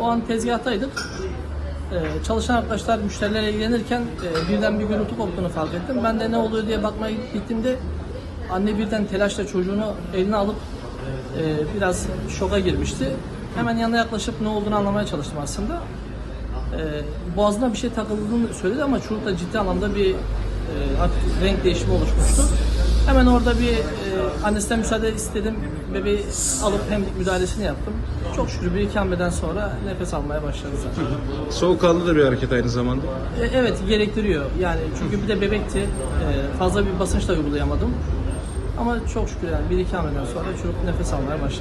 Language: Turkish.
O an tezgahtaydık. Ee, çalışan arkadaşlar müşterilerle ilgilenirken e, birden bir gürültü koptuğunu fark ettim. Ben de ne oluyor diye bakmaya gittiğimde anne birden telaşla çocuğunu eline alıp e, biraz şoka girmişti. Hemen yanına yaklaşıp ne olduğunu anlamaya çalıştım aslında. E, boğazına bir şey takıldığını söyledi ama çocukta ciddi anlamda bir e, renk değişimi oluşmuştu. Hemen orada bir e, annesinden müsaade istedim. Bebeği alıp hem müdahalesini yaptım. Çok şükür bir iki hamleden sonra nefes almaya başladı zaten. Soğukkanlı da bir hareket aynı zamanda. E, evet gerektiriyor yani çünkü bir de bebekti. E, fazla bir basınç da uygulayamadım. Ama çok şükür yani bir iki hamleden sonra çocuk nefes almaya başladı.